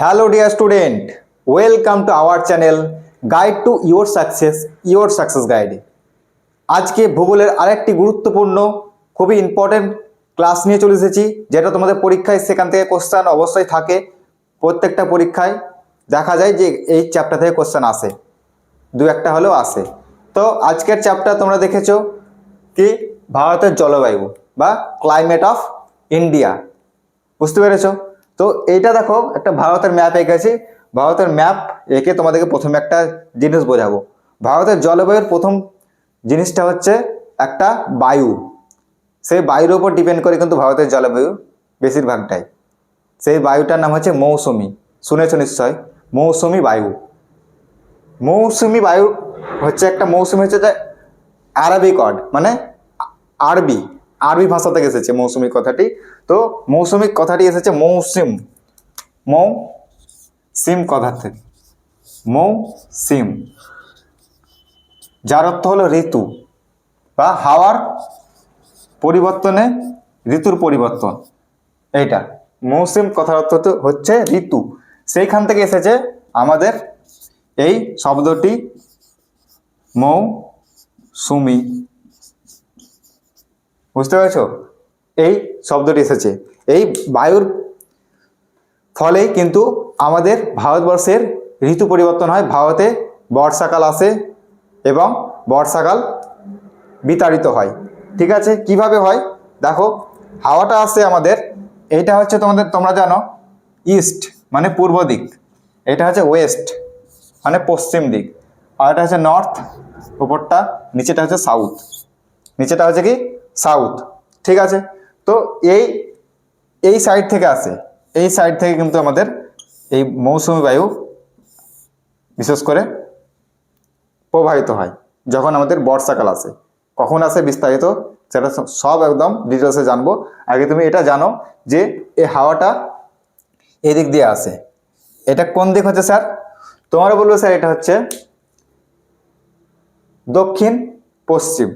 Hello dear student welcome to our channel guide to your success your success guide আজকে ভূগোলের আরেকটি গুরুত্বপূর্ণ, খুবই ইম্পর্টেন্ট ক্লাস নিয়ে চলে এসেছি, যেটা তোমাদের পরীক্ষায় সেখান থেকে কোশ্চেন অবশ্যই থাকে। প্রত্যেকটা পরীক্ষায় দেখা যায় যে এই চ্যাপ্টার থেকে কোশ্চেন আসে। দু একটা হলেও আসে। তো আজকের চ্যাপ্টার তোমরা দেখেছ কি? ভারতের জলবায়ু বা ক্লাইমেট অফ ইন্ডিয়া বুঝতে পেরেছ? তো এইটা দেখো, একটা ভারতের ম্যাপ এঁকেছি। ভারতের ম্যাপ এঁকে তোমাদেরকে প্রথমে একটা জিনিস বোঝাবো। ভারতের জলবায়ুর প্রথম জিনিসটা হচ্ছে একটা বায়ু। সেই বায়ুর ওপর ডিপেন্ড করে কিন্তু ভারতের জলবায়ু বেশিরভাগটাই। সেই বায়ুটার নাম হচ্ছে মৌসুমি। শুনেছো নিশ্চয়? মৌসুমি বায়ু। মৌসুমি বায়ু হচ্ছে একটা, মৌসুমি হচ্ছে যে আরবিক ওয়ার্ড মানে আরবি। আরবি ভাষা থেকে এসেছে মৌসুমি কথাটি। তো মৌসুমি কথাটি এসেছে মৌসিম। মৌ সিম কথা থেকে মৌ সিম যার অর্থ হলো ঋতু। বা হাওয়ার পরিবর্তনে ঋতুর পরিবর্তন। এইটা। মৌসুম কথার অর্থ হচ্ছে ঋতু। সেইখান থেকে এসেছে আমাদের এই শব্দটি মৌ সুমি বুঝতে পেরেছ? এই শব্দটি এসেছে। এই বায়ুর ফলেই কিন্তু আমাদের ভারতবর্ষের ঋতু পরিবর্তন হয়। ভারতে বর্ষাকাল আসে এবং বর্ষাকাল বিতাড়িত হয়। ঠিক আছে? কীভাবে হয়? দেখো, হাওয়াটা আসে আমাদের এটা হচ্ছে তোমাদের, তোমরা জানো, ইস্ট মানে পূর্ব দিক। এটা হচ্ছে ওয়েস্ট মানে পশ্চিম দিক। আর এটা হচ্ছে নর্থ, উপরটা, নিচেটা হচ্ছে সাউথ। নিচেটা হচ্ছে কি? সাউথ, ঠিক আছে? তো এই এই সাইড থেকে আসে। এই সাইড থেকে কিন্তু আমাদের এই মৌসুমি বায়ু বিশেষ করে প্রবাহিত হয়, যখন আমাদের বর্ষাকাল আসে। কখন আসে বিস্তারিত সেটা সব একদম ডিটেলসে জানব। আগে তুমি এটা জানো যে এই হাওয়াটা এদিক দিয়ে আসে। এটা কোন দিক হচ্ছে স্যার? তোমরা বলব স্যার, এটা হচ্ছে দক্ষিণ পশ্চিম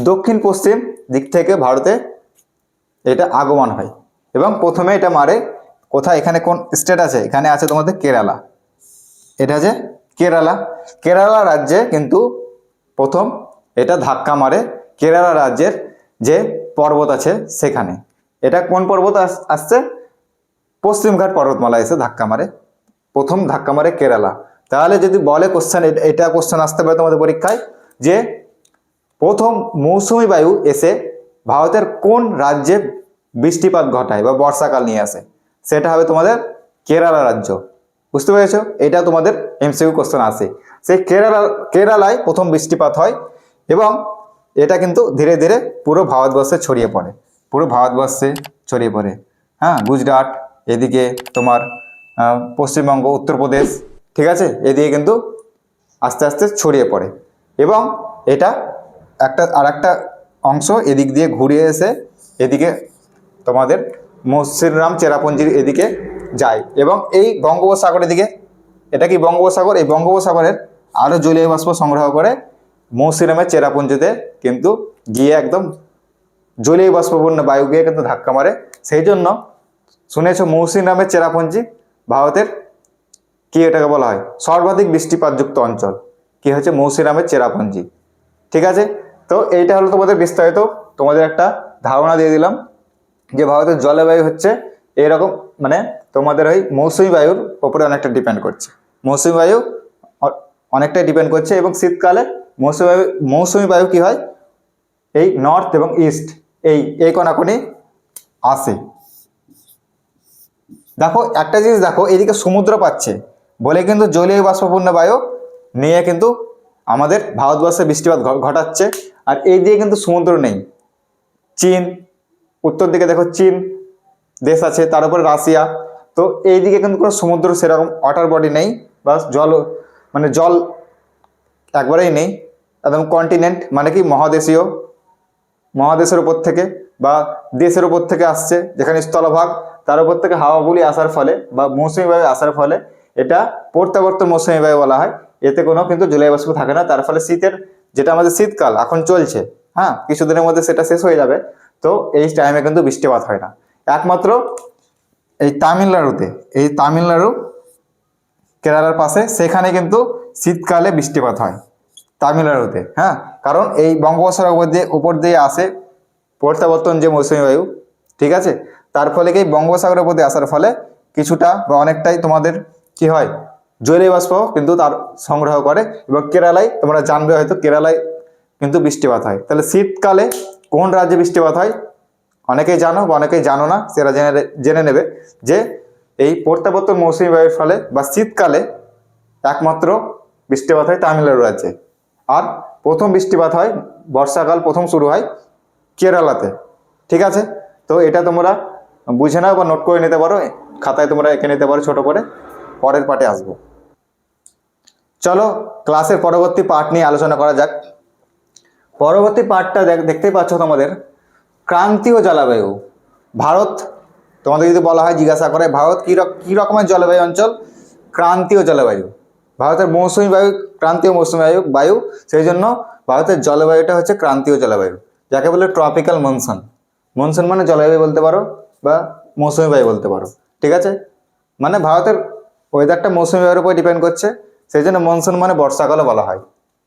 দক্ষিণ পশ্চিম দিক থেকে ভারতে এটা আগমন হয়। এবং প্রথমে এটা মারে কোথায়? এখানে কোন স্টেট আছে? এখানে আছে তোমাদের কেরালা। এটা যে কেরালা। কেরালা রাজ্যে কিন্তু প্রথম এটা ধাক্কা মারে কেরালা রাজ্যের যে পর্বত আছে সেখানে। এটা কোন পর্বত আস- আসছে? পশ্চিমঘাট পর্বতমালা এসে ধাক্কা মারে। প্রথম ধাক্কা মারে কেরালা। তাহলে যদি বলে কোশ্চেন এটা কোশ্চেন আসতে পারে তোমাদের পরীক্ষায় যে প্রথম মৌসুমি বায়ু এসে ভারতের কোন রাজ্যে বৃষ্টিপাত ঘটায় বা বর্ষাকাল নিয়ে আসে? সেটা হবে তোমাদের কেরালা রাজ্য। বুঝতে পেরেছ? এটা তোমাদের এমসিকিউ কোশ্চেন আসে সেই কেরালা, কেরালায় প্রথম বৃষ্টিপাত হয় এবং এটা কিন্তু ধীরে ধীরে পুরো ভারতবর্ষে ছড়িয়ে পড়ে। পুরো ভারতবর্ষে ছড়িয়ে পড়ে। হ্যাঁ গুজরাট, এদিকে তোমার পশ্চিমবঙ্গ, উত্তরপ্রদেশ, ঠিক আছে? এদিকে কিন্তু আস্তে আস্তে ছড়িয়ে পড়ে। এবং এটা একটা আর একটা অংশ এদিক দিয়ে ঘুরে এসে এদিকে তোমাদের মসিররাম চেরাপুঞ্জির এদিকে যায়। এবং এই বঙ্গোপসাগরের দিকে, এটা কি বঙ্গোপসাগর? এই বঙ্গোপসাগরের আরও জলীয় বাষ্প সংগ্রহ করে মৌসিরামের চেরাপুঞ্জিতে কিন্তু গিয়ে একদম জলীয় বাষ্পপূর্ণ বায়ু গিয়ে কিন্তু ধাক্কা মারে। সেই জন্য শুনেছো মৌসিনরামের চেরাপুঞ্জি ভারতের কি এটাকে বলা হয়? সর্বাধিক বৃষ্টিপাতযুক্ত অঞ্চল। কি হচ্ছে? মৌসিরামের চেরাপুঞ্জি। ঠিক আছে? তো এইটা হলো তোমাদের বিস্তারিত তোমাদের একটা ধারণা দিয়ে দিলাম যে ভারতের জলবায়ু হচ্ছে এরকম মানে তোমাদের ওই মৌসুমি বায়ুর ওপরে অনেকটা ডিপেন্ড করছে। মৌসুমি বায়ু অনেকটাই ডিপেন্ড করছে এবং শীতকালে মৌসুমি বায়ু মৌসুমি বায়ু কী হয়? এই নর্থ এবং ইস্ট এই এই কোনাকুনি আসে। দেখো, একটা জিনিস দেখো, এদিকে সমুদ্র পাচ্ছে, বলে কিন্তু জলীয় বাষ্পপূর্ণ বায়ু নিয়ে কিন্তু আমাদের ভারতবর্ষে বৃষ্টিপাত ঘটাচ্ছে। আর এই দিয়ে কিন্তু সমুদ্র নেই। চীন, উত্তর দিকে দেখো চীন, দেশ আছে, তার উপরে রাশিয়া। তো এই দিকে কিন্তু কোনো সমুদ্র সেরকম ওয়াটার বডি নেই, বা জল মানে জল একবারেই নেই একদম কন্টিনেন্ট মানে কি মহাদেশীয়, মহাদেশের উপর থেকে বা দেশের উপর থেকে আসছে, যেখানে স্থলভাগ, তার উপর থেকে হাওয়াগুলি আসার ফলে বা মৌসুমী বায়ু আসার ফলে এটা প্রত্যাবর্তন মৌসুমী বায়ু বলা হয়। এতে কোনো কিন্তু জলীয় বাষ্প থাকে না, তার ফলে শীতের যেটা আমাদের শীতকাল, এখন চলছে। হ্যাঁ কিছুদিনের মধ্যে সেটা শেষ হয়ে যাবে। তো এই টাইমে কিন্তু বৃষ্টিপাত হয় না। একমাত্র এই তামিলনাড়ুতে, এই তামিলনাড়ু কেরালার পাশে, সেখানে কিন্তু শীতকালে বৃষ্টিপাত হয়। তামিলনাড়ুতে হ্যাঁ কারণ এই বঙ্গোপসাগর উপর দিয়ে উপর দিয়ে আসে প্রত্যাবর্তন যে মৌসুমী বায়ু, ঠিক আছে? তার ফলে কি বঙ্গোপসাগরের দিয়ে আসার ফলে কিছুটা বা অনেকটাই তোমাদের কি হয় জলীয় বাষ্প কিন্তু তার সংগ্রহ করে এবং কেরালায় তোমরা জানবে হয়তো কেরালায় কিন্তু বৃষ্টিপাত হয়। তাহলে শীতকালে কোন রাজ্যে বৃষ্টিপাত হয়? অনেকেই জানো বা অনেকেই জানো না, সেটা জেনে জেনে নেবে যে এই প্রত্যাবর্তন মৌসুমী বায়ুর ফলে বা শীতকালে একমাত্র বৃষ্টিপাত হয় তামিলনাড়ু রাজ্যে। আর প্রথম বৃষ্টিপাত হয়, বর্ষাকাল প্রথম শুরু হয় কেরালাতে। ঠিক আছে? তো এটা তোমরা বুঝে নাও বা নোট করে নিতে পারো, খাতায় তোমরা এঁকে নিতে পারো ছোট করে, পরের পার্টে আসব। চলো ক্লাসের পরবর্তী পার্ট নিয়ে আলোচনা করা যাক। পরবর্তী পার্টটা দেখ- দেখতেই পাচ্ছ তোমাদের। ক্রান্তীয় জলবায়ু। ভারত, তোমাদের যদি বলা হয় জিজ্ঞাসা করে, ভারত কী কী রকমের জলবায়ু অঞ্চল? ক্রান্তীয় জলবায়ু। ভারতের মৌসুমী বায়ু, ক্রান্তীয় মৌসুমী বায়ু বায়ু, সেই জন্য ভারতের জলবায়ুটা হচ্ছে ক্রান্তীয় জলবায়ু। যাকে বলে ট্রপিক্যাল মনসুন মনসুন মানে জলবায়ু বলতে পারো বা মৌসুমী বায়ু বলতে পারো। ঠিক আছে? মানে ভারতের ওয়েদারটা মৌসুমী বায়ুর উপর ডিপেন্ড করছে। সেই জন্য মনসুন মানে বর্ষাকালও বলা হয়।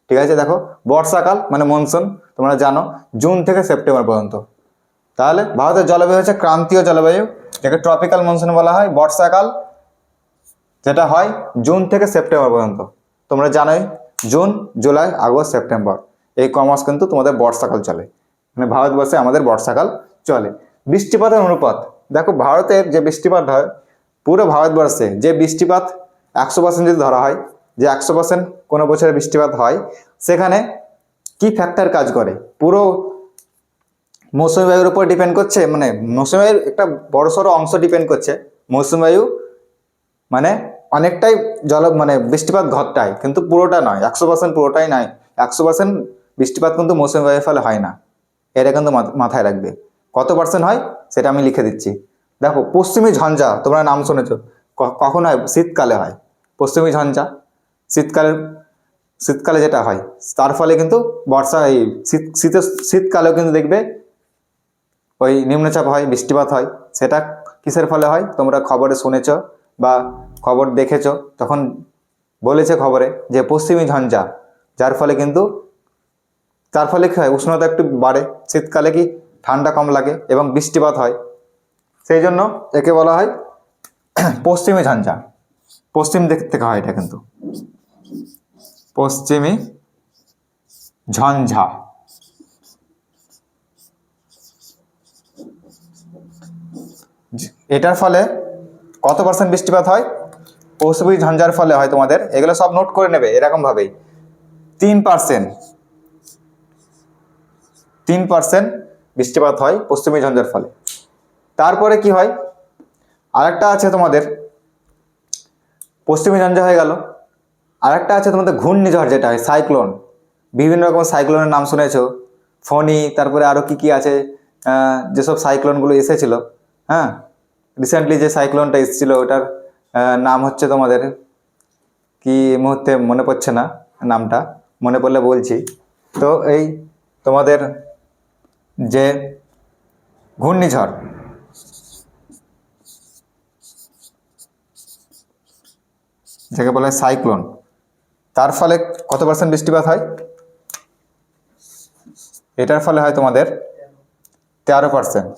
ঠিক আছে, দেখো, বর্ষাকাল মানে মনসুন, তোমরা জানো, জুন থেকে সেপ্টেম্বর পর্যন্ত। তাহলে ভারতের জলবায়ু হচ্ছে ক্রান্তীয় জলবায়ু, যাকে ট্রপিক্যাল মনসুন বলা হয়। বর্ষাকাল যেটা হয় জুন থেকে সেপ্টেম্বর পর্যন্ত। তোমরা জানোই, জুন, জুলাই, আগস্ট, সেপ্টেম্বর, এই ক মাস কিন্তু তোমাদের বর্ষাকাল চলে। মানে ভারতবর্ষে আমাদের বর্ষাকাল চলে। বৃষ্টিপাতের অনুপাত, দেখো, ভারতের যে বৃষ্টিপাত হয়, পুরো ভারতবর্ষে যে বৃষ্টিপাত একশো পার্সেন্ট যদি ধরা হয় যে একশো পার্সেন্ট কোনো বছরে বৃষ্টিপাত হয়, সেখানে কি ফ্যাক্টর কাজ করে? পুরো মৌসুমী বায়ুর উপর ডিপেন্ড করছে মানে মৌসুমী বায়ুর একটা বড়সড় অংশ ডিপেন্ড করছে মৌসুমী বায়ু মানে অনেকটাই জল মানে বৃষ্টিপাত ঘটায় কিন্তু পুরোটা নয়, একশো পার্সেন্ট পুরোটাই নয় একশো পার্সেন্ট বৃষ্টিপাত কিন্তু মৌসুমী বায়ুর ফলে হয় না, এটা কিন্তু মাথ- মাথায় রাখবে। কত পার্সেন্ট হয়, সেটা আমি লিখে দিচ্ছি। দেখো, পশ্চিমী ঝঞ্ঝা, তোমরা নাম শুনেছো কখন হয়? শীতকালে হয়। পশ্চিমী ঝঞ্ঝা শীতকালের শীতকালে যেটা হয়, তার ফলে কিন্তু বর্ষা এই শীত, শীতের, শীতকালেও কিন্তু দেখবে ওই নিম্নচাপ হয়, বৃষ্টিপাত হয়। সেটা কিসের ফলে হয়? তোমরা খবরে শুনেছ বা খবর দেখেছ, তখন বলেছে খবরে যে পশ্চিমী ঝঞ্ঝা, যার ফলে কিন্তু তার ফলে কী হয়? উষ্ণতা একটু বাড়ে। শীতকালে কি ঠান্ডা কম লাগে এবং বৃষ্টিপাত হয়। সেই জন্য একে বলা হয় পশ্চিমী ঝঞ্ঝা। পশ্চিম দিক থেকে হয় এটা কিন্তু। পশ্চিমী ঝঞ্ঝা। এটার ফলে কত পার্সেন্ট বৃষ্টিপাত হয়? পৌষবী ঝঞ্ঝার ফলে হয় তোমাদের। এগুলো সব নোট করে নেবে এরকম ভাবেই তিন পার্সেন্ট তিন পার্সেন্ট বৃষ্টিপাত হয় পশ্চিমী ঝঞ্ঝার ফলে। তারপরে কি হয়? আরেকটা আছে তোমাদের। পশ্চিমী ঝঞ্ঝা হয়ে গেল। আরেকটা আছে তোমাদের ঘূর্ণিঝড় যেটা হয় সাইক্লোন বিভিন্ন রকম সাইক্লোনের নাম শুনেছো? ফণি, তারপরে আরও কি কি আছে? যেসব সাইক্লোনগুলো এসেছিল হ্যাঁ? রিসেন্টলি যে সাইক্লোনটা এসেছিল, ওটার নাম হচ্ছে তোমাদের, কি মুহূর্তে মনে পড়ছে না নামটা? মনে পড়লে বলছি। তো এই তোমাদের যে ঘূর্ণিঝড়, যাকে বলে সাইক্লোন তার ফলে কত পার্সেন্ট বৃষ্টিপাত হয়? এটার ফলে হয় তোমাদের তেরো পার্সেন্ট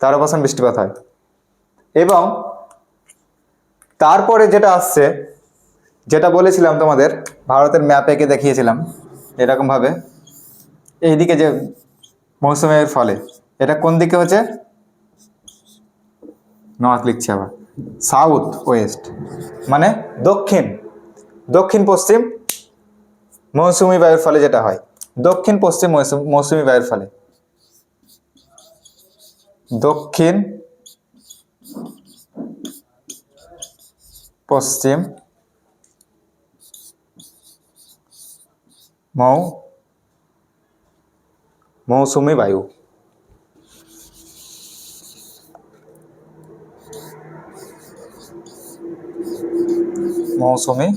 তেরো পার্সেন্ট বৃষ্টিপাত হয়। এবং তারপরে যেটা আসছে, যেটা বলেছিলাম তোমাদের, ভারতের ম্যাপ এঁকে দেখিয়েছিলাম এরকমভাবে এইদিকে যে মৌসুমের ফলে, এটা কোন দিকে হচ্ছে? নর্থ লিখছে আবার। সাউথ ওয়েস্ট মানে দক্ষিণ দক্ষিণ পশ্চিম মৌসুমি বায়ুর ফলে যেটা হয়। দক্ষিণ পশ্চিম মৌসুম- বায়ুর ফলে। দক্ষিণ পশ্চিম মৌ, মৌসুমি বায়ু। মৌসুমি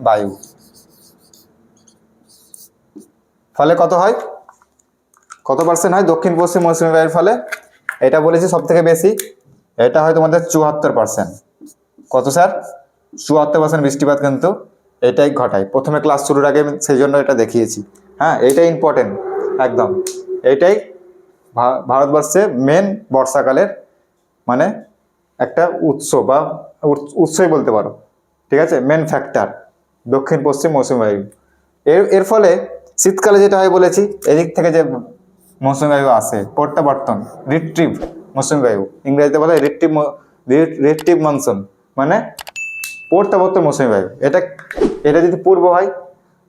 বায়ু। ফলে কত হয়? কত পার্সেন্ট হয়? দক্ষিণ পশ্চিম মৌসুমি বায়ুর ফলে? এটা বলেছি সব থেকে বেশি। এটা হয় তোমাদের চুয়াত্তর পার্সেন্ট কত স্যার? চুয়াত্তর পার্সেন্ট বৃষ্টিপাত কিন্তু এটাই ঘটায়। প্রথমে ক্লাস শুরুর আগে সেই জন্য এটা দেখিয়েছি। হ্যাঁ এইটাই ইম্পর্টেন্ট একদম। এইটাই ভা- ভারতবর্ষে মেন বর্ষাকালের মানে একটা উৎস বা উৎসই বলতে পারো। ঠিক আছে? মেন ফ্যাক্টর দক্ষিণ, পশ্চিম, মৌসুমী বায়ু। এর এর ফলে শীতকালে যেটা হয় বলেছি, এদিক থেকে যে মৌসুমী বায়ু আসে, প্রত্যাবর্তন রিট্রিভ মৌসুমী বায়ু। ইংরেজিতে বলে রিট্রিভ রিট্রিভ মনসুন মানে প্রত্যাবর্তন মৌসুমী বায়ু। এটা এটা যদি পূর্ব হয়,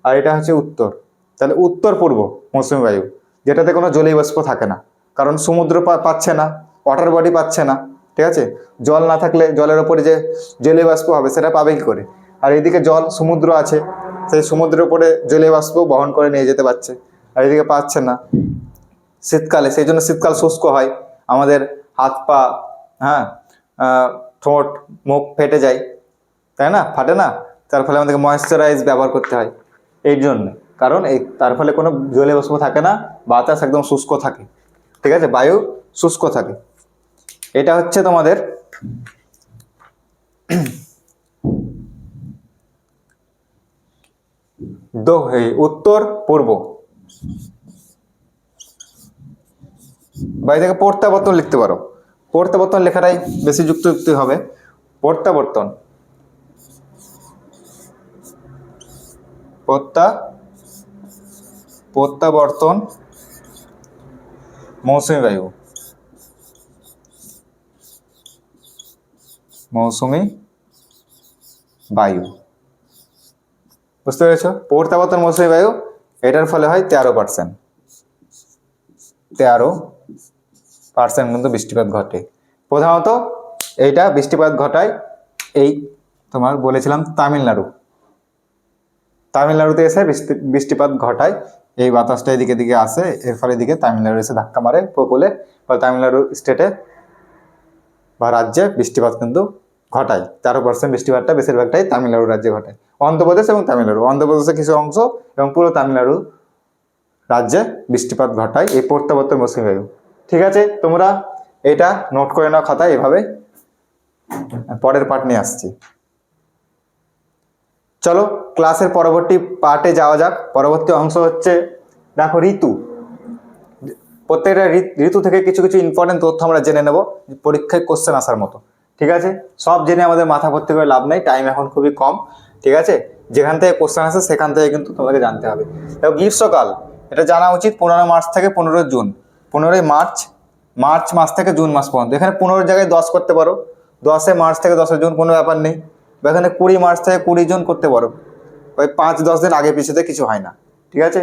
আর এটা হচ্ছে উত্তর, তাহলে উত্তর পূর্ব মৌসুমী বায়ু, যেটাতে কোনো জলীয় বাষ্প থাকে না। কারণ সমুদ্র পাচ্ছে না ওয়াটার বডি পাচ্ছে না। ঠিক আছে? জল না থাকলে জলের ওপরে যে জলীয় বাষ্প হবে, সেটা পাবে কি করে? আর এদিকে জল সমুদ্র আছে, সেই সমুদ্রের উপরে জলীয় বাষ্প বহন করে নিয়ে যেতে পারছে। আর এদিকে পাচ্ছে না। শীতকালে, সেই জন্য শীতকাল শুষ্ক হয়। আমাদের হাত পা হ্যাঁ ঠোঁট, মুখ ফেটে যায়। তাই না? ফাটে না? তার ফলে আমাদেরকে ময়েশ্চারাইজ ব্যবহার করতে হয়। এই জন্য। কারণ এই, তার ফলে কোনো জলীয় বাষ্প থাকে না, বাতাস একদম শুষ্ক থাকে। ঠিক আছে? বায়ু শুষ্ক থাকে। এটা হচ্ছে তোমাদের উত্তর, পূর্ব। বাড়ি থেকে প্রত্যাবর্তন লিখতে পারো। প্রত্যাবর্তন লেখাটাই বেশি যুক্তযুক্তি হবে। প্রত্যাবর্তন। প্রত্যা প্রত্যাবর্তন। মৌসুমী বায়ু। মৌসুমী বায়ু। বুঝতে পেরেছ? প্রত্যাবর্তন মৌসুমী বায়ু, এটার ফলে হয় তেরো পার্সেন্ট তেরো পার্সেন্ট কিন্তু বৃষ্টিপাত ঘটে। প্রধানত এইটা বৃষ্টিপাত ঘটায় এই তোমার বলেছিলাম তামিলনাড়ু। তামিলনাড়ুতে এসে বৃষ্টি, বৃষ্টিপাত ঘটায়। এই বাতাসটা এদিকে দিকে আসে, এর ফলে এদিকে তামিলনাড়ু এসে ধাক্কা মারে। উপকূলে ফলে তামিলনাড়ু স্টেটে বা রাজ্যে বৃষ্টিপাত কিন্তু ঘটায়। তেরো পার্সেন্ট বৃষ্টিপাতটা বেশিরভাগটাই তামিলনাড়ু রাজ্যে ঘটায়। অন্ধ্রপ্রদেশ এবং তামিলনাড়ু। অন্ধ্রপ্রদেশের কিছু অংশ এবং পুরো তামিলনাড়ু রাজ্যে বৃষ্টিপাত ঘটায় এই প্রত্যাবর্তন মৌসুমী। বায়ু ঠিক আছে, তোমরা এটা নোট করে নাও খাতায়, এভাবে। পরের পার্ট নিয়ে আসছি। চলো ক্লাসের পরবর্তী পার্টে যাওয়া যাক। পরবর্তী অংশ হচ্ছে, দেখো ঋতু। প্রত্যেকটা ঋতু থেকে কিছু কিছু ইম্পর্টেন্ট তথ্য আমরা জেনে নেব, পরীক্ষায় কোশ্চেন আসার মতো। ঠিক আছে? সব জেনে আমাদের মাথা ভর্তি করে লাভ নেই টাইম এখন খুবই কম, ঠিক আছে? যেখান থেকে কোশ্চেন আসে সেখান থেকে কিন্তু তোমাকে জানতে হবে। দেখো, গ্রীষ্মকাল, এটা জানা উচিত পনেরো মার্চ থেকে পনেরো জুন। পনেরোই মার্চ মার্চ মাস থেকে জুন মাস পর্যন্ত। এখানে পনেরো জায়গায় দশ করতে পারো। দশে মার্চ থেকে দশে জুন, কোনো ব্যাপার নেই। বা এখানে কুড়ি মার্চ থেকে কুড়ি জুন করতে পারো। ওই পাঁচ দশ দিন আগে পিছিয়ে কিছু হয় না, ঠিক আছে?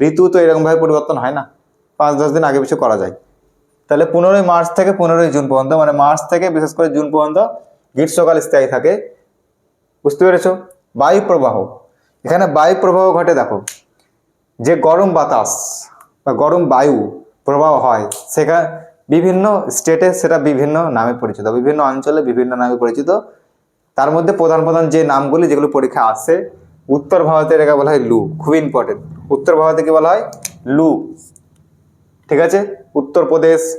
ঋতু তো এরকমভাবে পরিবর্তন হয় না। পাঁচ দশ দিন আগে পিছু করা যায়। তাহলে পনেরোই মার্চ থেকে পনেরোই জুন পর্যন্ত মানে মার্চ থেকে বিশেষ করে জুন পর্যন্ত গ্রীষ্মকাল স্থায়ী থাকে। বুঝতে পেরেছ? বায়ু প্রবাহ। এখানে বায়ু প্রবাহ ঘটে দেখো। যে গরম বাতাস বা গরম বায়ু প্রবাহ হয় সেখানে বিভিন্ন স্টেটে সেটা বিভিন্ন নামে পরিচিত, বিভিন্ন অঞ্চলে বিভিন্ন নামে পরিচিত। তার মধ্যে প্রধান প্রধান যে নামগুলি, যেগুলো পরীক্ষা আসে, উত্তর ভারতের এটাকে বলা হয় লু, খুব ইম্পর্টেন্ট উত্তর ভারতে কি বলা হয়? লু। ঠিক আছে? উত্তরপ্রদেশ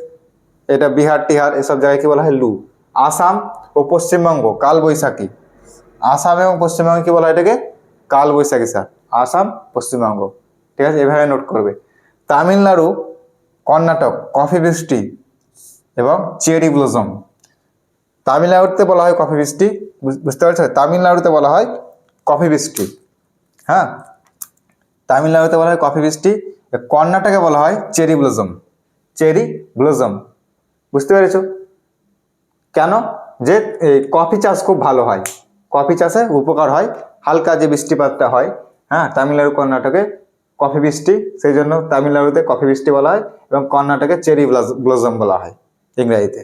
এটা বিহার টিহার এসব জায়গায় কি বলা হয়? লু। আসাম ও পশ্চিমবঙ্গ, কালবৈশাখী। আসাম এবং পশ্চিমবঙ্গে কি বলা হয় এটাকে? কালবৈশাখী, স্যার। আসাম, পশ্চিমবঙ্গ। ঠিক আছে? এভাবে নোট করবে। তামিলনাড়ু, কর্ণাটক কফি বৃষ্টি এবং চেরি ব্লসম তামিলনাড়ুতে বলা হয় কফি বৃষ্টি। বুঝ- বুঝতে পারছ? তামিলনাড়ুতে বলা হয় কফি বৃষ্টি। হ্যাঁ? তামিলনাড়ুতে বলা হয় কফি বৃষ্টি। কর্ণাটকে বলা হয় চেরি ব্লসম। Cherry blossom. বুঝতে পেরেছ? কেন? যে কফি চাষ খুব ভালো হয়। কফি চাষে উপকার হয়, হালকা যে বৃষ্টিপাতটা হয় হ্যাঁ তামিলনাড়ু, কর্ণাটকে কফি বৃষ্টি, সেই জন্য তামিলনাড়ুতে কফি বৃষ্টি বলা হয় এবং কর্ণাটকে চেরি ব্লসম বলা হয় ইংরেজিতে।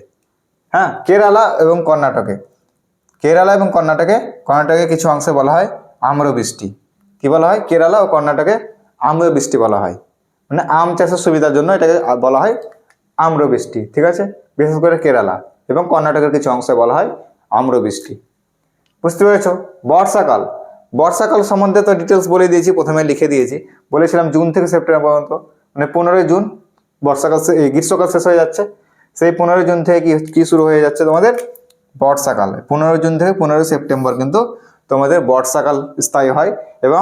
হ্যাঁ কেরালা এবং কর্ণাটকে। কেরালা এবং কর্ণাটকে কর্ণাটকে কিছু অংশে বলা হয় আম্র বৃষ্টি কি বলা হয়? কেরালা ও কর্ণাটকে আম্র বৃষ্টি বলা হয়। মানে আম চাষের সুবিধার জন্য এটাকে বলা হয় আম্র বৃষ্টি ঠিক আছে? বিশেষ করে কেরালা এবং কর্ণাটকের কিছু অংশে বলা হয় আম্র বৃষ্টি বুঝতে পেরেছ? বর্ষাকাল। বর্ষাকাল সম্বন্ধে তো ডিটেলস বলে দিয়েছি, প্রথমে লিখে দিয়েছি। বলেছিলাম জুন থেকে সেপ্টেম্বর পর্যন্ত। মানে পনেরোই জুন বর্ষাকাল গ্রীষ্মকাল শেষ হয়ে যাচ্ছে। সেই পনেরোই জুন থেকে কি কি শুরু হয়ে যাচ্ছে তোমাদের? বর্ষাকাল। পনেরোই জুন থেকে পনেরোই সেপ্টেম্বর কিন্তু তোমাদের বর্ষাকাল স্থায়ী হয় এবং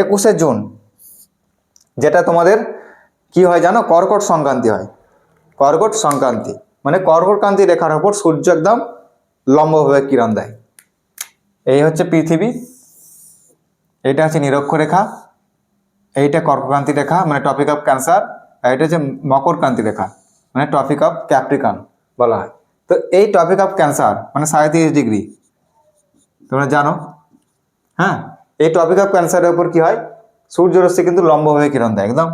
একুশে জুন যেটা তোমাদের কি হয় জানো? কর্কট সংক্রান্তি হয়। কর্কট সংক্রান্তি। মানে কর্কট ক্রান্তি রেখার ওপর সূর্য একদম লম্বভাবে কিরণ দেয়। এই হচ্ছে পৃথিবী। এটা হচ্ছে নিরক্ষরেখা। এইটা কর্কক্রান্তি রেখা মানে টপিক অফ ক্যান্সার আর এটা হচ্ছে মকর ক্রান্তি রেখা মানে টপিক অফ ক্যাপ্রিকান বলা হয়। তো এই টপিক অফ ক্যান্সার মানে সাড়ে তিরিশ ডিগ্রি। তোমরা জানো? হ্যাঁ? এই টপিক অফ ক্যান্সারের উপর কি হয়? সূর্যরশ্মি কিন্তু লম্বভাবে কিরণ দেয়, একদম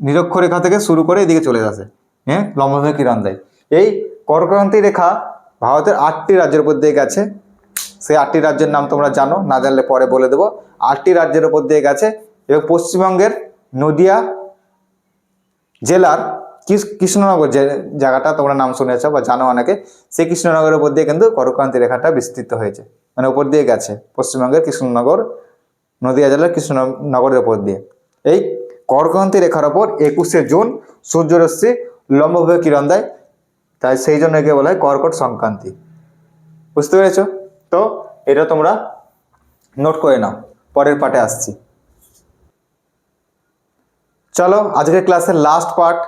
নিরক্ষরেখা থেকে শুরু করে এদিকে চলে আসে হ্যাঁ? লম্বভাবে কিরণ দেয়। এই কর্কক্রান্তি রেখা ভারতের আটটি রাজ্যের উপর দিয়ে গেছে। সেই আটটি রাজ্যের নাম তোমরা জানো, না জানলে পরে বলে দেবো। আটটি রাজ্যের উপর দিয়ে গেছে এবং পশ্চিমবঙ্গের নদিয়া জেলার কৃষ- কৃষ্ণনগর যে জায়গাটা তোমরা নাম শুনেছো বা জানো অনেকে, সেই কৃষ্ণনগরের উপর দিয়ে কিন্তু করক্রান্তি রেখাটা বিস্তৃত হয়েছে। মানে উপর দিয়ে গেছে। পশ্চিমবঙ্গের কৃষ্ণনগর, নদিয়া জেলার কৃষ্ণনগরের উপর দিয়ে। এই করক্রান্তি রেখার ওপর একুশে জুন সূর্যরশ্মি লম্বভাবে কিরণ দেয়। তাই সেই জন্য একে বলা হয় কর্কট সংক্রান্তি। বুঝতে পেরেছ? তো এটা তোমরা নোট করে নাও। পরের পার্টে আসছি। চলো আজকের ক্লাসের লাস্ট পার্ট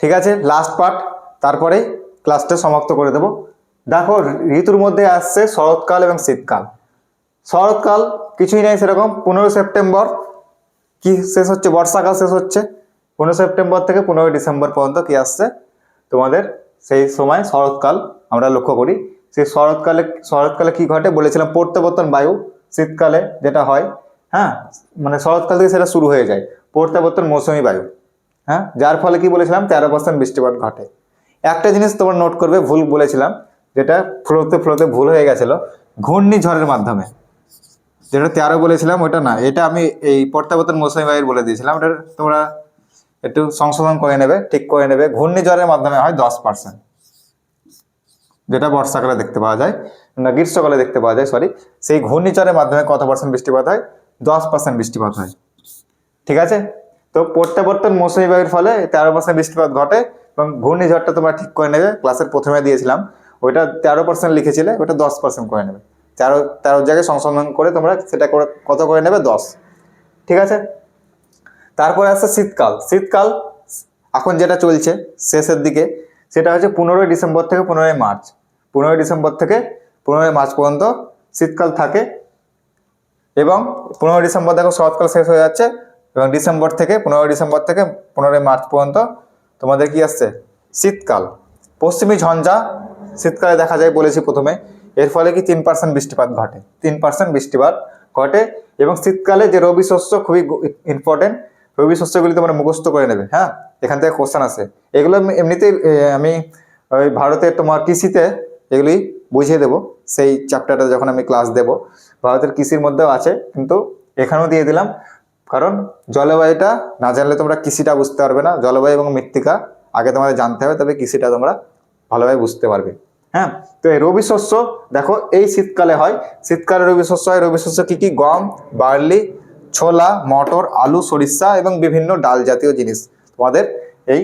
ঠিক আছে? লাস্ট পার্ট তারপরে ক্লাসটা সমাপ্ত করে দেব। দেখো, ঋতুর মধ্যে আসছে শরৎকাল এবং শীতকাল। শরৎকাল কিছুই নেই সেরকম। পনেরো সেপ্টেম্বর কি শেষ হচ্ছে? বর্ষাকাল শেষ হচ্ছে। পনেরো সেপ্টেম্বর থেকে পনেরোই ডিসেম্বর পর্যন্ত কি আসছে? তোমাদের সেই সময় শরৎকাল আমরা লক্ষ্য করি। সেই শরৎকালে শরৎকালে কি ঘটে? বলেছিলাম প্রত্যাবর্তন বায়ু শীতকালে যেটা হয় হ্যাঁ? মানে শরৎকাল থেকে সেটা শুরু হয়ে যায়। প্রত্যাবর্তন মৌসুমী বায়ু হ্যাঁ? যার ফলে কি বলেছিলাম? তেরো পার্সেন্ট বৃষ্টিপাত ঘটে। একটা জিনিস তোমরা নোট করবে, ভুল বলেছিলাম, যেটা ফ্লোতে ফ্লোতে ভুল হয়ে গেছিল, ঘূর্ণিঝড়ের মাধ্যমে। যেটা তেরো বলেছিলাম ওটা না। এটা আমি এই প্রত্যাবর্তন মৌসুমী বায়ুর বলে দিয়েছিলাম। এটা তোমরা একটু সংশোধন করে নেবে, ঠিক করে নেবে। ঘূর্ণিঝড়ের মাধ্যমে হয় দশ পার্সেন্ট যেটা বর্ষাকালে দেখতে পাওয়া যায়, না, গ্রীষ্মকালে দেখতে পাওয়া যায় সরি সেই ঘূর্ণিঝড়ের মাধ্যমে কত পার্সেন্ট বৃষ্টিপাত হয়? দশ পার্সেন্ট বৃষ্টিপাত হয়। ঠিক আছে? তো প্রত্যাবর্তন মৌসুমী বায়ুর ফলে তেরো পার্সেন্ট বৃষ্টিপাত ঘটে এবং ঘূর্ণিঝড়টা তোমরা ঠিক করে নেবে। ক্লাসের প্রথমে দিয়েছিলাম। ওইটা তেরো পার্সেন্ট লিখেছিলে ওটা দশ পার্সেন্ট করে নেবে। তেরো তেরো জায়গায় সংশোধন করে তোমরা সেটা করে কত করে নেবে? দশ। ঠিক আছে? তারপরে আসছে শীতকাল। শীতকাল এখন যেটা চলছে শেষের দিকে, সেটা হচ্ছে পনেরোই ডিসেম্বর থেকে পনেরোই মার্চ। পনেরোই ডিসেম্বর থেকে পনেরোই মার্চ পর্যন্ত শীতকাল থাকে এবং পনেরোই ডিসেম্বর দেখো শরৎকাল শেষ হয়ে যাচ্ছে এবং ডিসেম্বর থেকে, পনেরোই ডিসেম্বর থেকে পনেরোই মার্চ পর্যন্ত তোমাদের কি আসছে? শীতকাল। পশ্চিমী ঝঞ্ঝা শীতকালে দেখা যায় বলেছি প্রথমে। এর ফলে কি তিন পার্সেন্ট বৃষ্টিপাত ঘটে। তিন পার্সেন্ট বৃষ্টিপাত ঘটে এবং শীতকালে যে রবি শস্য খুবই ইম্পর্টেন্ট রবি শস্যগুলি তোমরা মুখস্থ করে নেবে হ্যাঁ? এখান থেকে কোশ্চেন আসে। এগুলো এমনিতেই আমি ওই ভারতের তোমার কৃষিতে এগুলি বুঝিয়ে দেবো। সেই চ্যাপ্টারটা যখন আমি ক্লাস দেব, ভারতের কৃষির মধ্যেও আছে, কিন্তু এখানেও দিয়ে দিলাম। কারণ জলবায়ুটা না জানলে তোমরা কৃষিটা বুঝতে পারবে না। জলবায়ু এবং মৃত্তিকা আগে তোমাদের জানতে হবে, তবে কৃষিটা তোমরা ভালোভাবে বুঝতে পারবে। হ্যাঁ? তো এই রবি শস্য, দেখো, এই শীতকালে হয়। শীতকালে রবি শস্য হয়। রবি শস্য কি কি? গম, বার্লি, ছোলা, মটর, আলু, সরিষা এবং বিভিন্ন ডাল জাতীয় জিনিস তোমাদের এই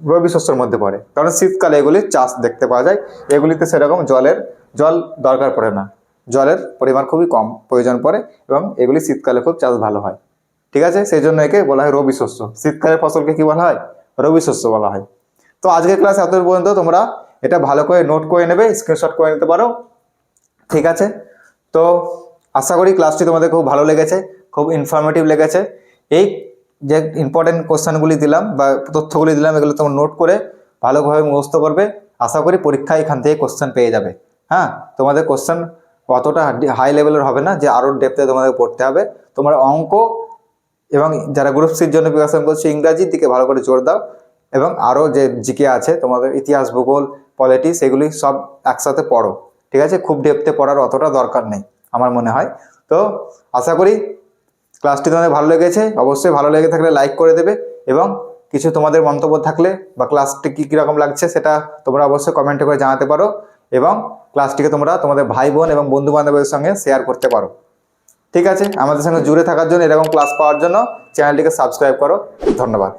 রবি শস্যের মধ্যে পড়ে। কারণ শীতকালে এগুলি চাষ দেখতে পাওয়া যায়। এগুলিতে সেরকম জলের, জল দরকার পড়ে না। জলের পরিমাণ খুবই কম প্রয়োজন পড়ে এবং এগুলি শীতকালে খুব চাষ ভালো হয়। ঠিক আছে? সেই জন্য একে বলা হয় রবি শস্য। শীতকালের ফসলকে কি বলা হয়? রবি শস্য বলা হয়। তো আজকের ক্লাস এত পর্যন্ত। তোমরা এটা ভালো করে নোট করে নেবে স্ক্রিনশট করে নিতে পারো। ঠিক আছে? তো আশা করি ক্লাসটি তোমাদের খুব ভালো লেগেছে, খুব ইনফরমেটিভ লেগেছে। এই যে ইম্পর্টেন্ট কোশ্চেনগুলি দিলাম বা তথ্যগুলি দিলাম, এগুলো তোমরা নোট করে ভালোভাবে মুখস্থ করবে। আশা করি পরীক্ষা এখান থেকে কোশ্চেন পেয়ে যাবে। হ্যাঁ? তোমাদের কোশ্চেন অতটা হাই লেভেলের হবে না, যে আরও ডেপথে তোমাদের পড়তে হবে। তোমরা অঙ্ক এবং যারা গ্রুপ সির জন্য প্রিপারেশন করছে, ইংরাজির দিকে ভালো করে জোর দাও। এবং আরও যে জিকে আছে, তোমাদের ইতিহাস, ভূগোল পলিটিক্স এগুলি সব একসাথে পড়ো। ঠিক আছে? খুব ডেপথে পড়ার অতটা দরকার নেই, আমার মনে হয়। তো আশা করি ক্লাসটি তোমাদের ভালো লেগেছে। অবশ্যই ভালো লেগে থাকলে লাইক করে দেবে এবং কিছু তোমাদের মন্তব্য থাকলে বা ক্লাসটি কী কীরকম লাগছে সেটা তোমরা অবশ্যই কমেন্টে করে জানাতে পারো এবং ক্লাসটিকে তোমরা তোমাদের ভাই বোন এবং বন্ধু বান্ধবের সঙ্গে শেয়ার করতে পারো। ঠিক আছে? আমাদের সঙ্গে জুড়ে থাকার জন্য এরকম ক্লাস পাওয়ার জন্য চ্যানেলটিকে সাবস্ক্রাইব করো। ধন্যবাদ।